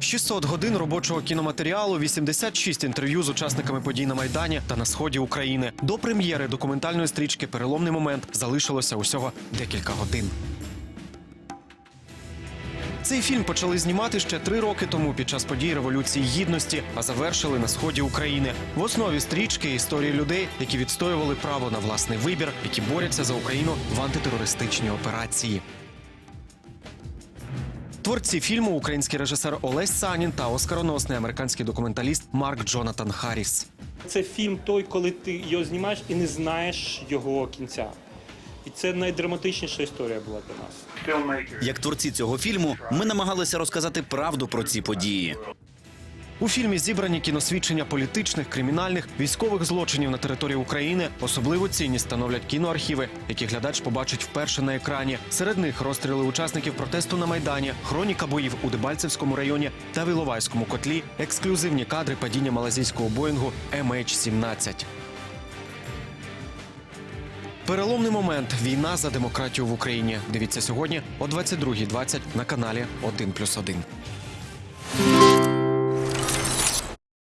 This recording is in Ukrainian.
«600 годин робочого кіноматеріалу, 86 інтерв'ю з учасниками подій на майдані та на сході України. До прем'єри документальної стрічки Переломний момент залишилося усього декілька годин. Цей фільм почали знімати ще три роки тому під час подій Революції Гідності, а завершили на сході України. В основі стрічки історії людей, які відстоювали право на власний вибір, які борються за Україну в антитерористичній операції. Творці фільму український режисер Олесь Санін та оскароносний американський документаліст Марк Джонатан Харріс. Це фільм той, коли ти його знімаєш і не знаєш його кінця. І це найдраматичніша історія була для нас. Як творці цього фільму, ми намагалися розказати правду про ці події. У фільмі зібрані кіносвідчення політичних, кримінальних, військових злочинів на території України. Особливу цінність становлять кіноархіви, які глядач побачить вперше на екрані. Серед них розстріли учасників протесту на майдані, хроніка боїв у Дебальцевському районі та в Іловайському котлі, ексклюзивні кадри падіння малазійського боїнгу MH17. Переломний момент війна за демократію в Україні. Дивіться сьогодні о 22.20 на каналі 1+,1.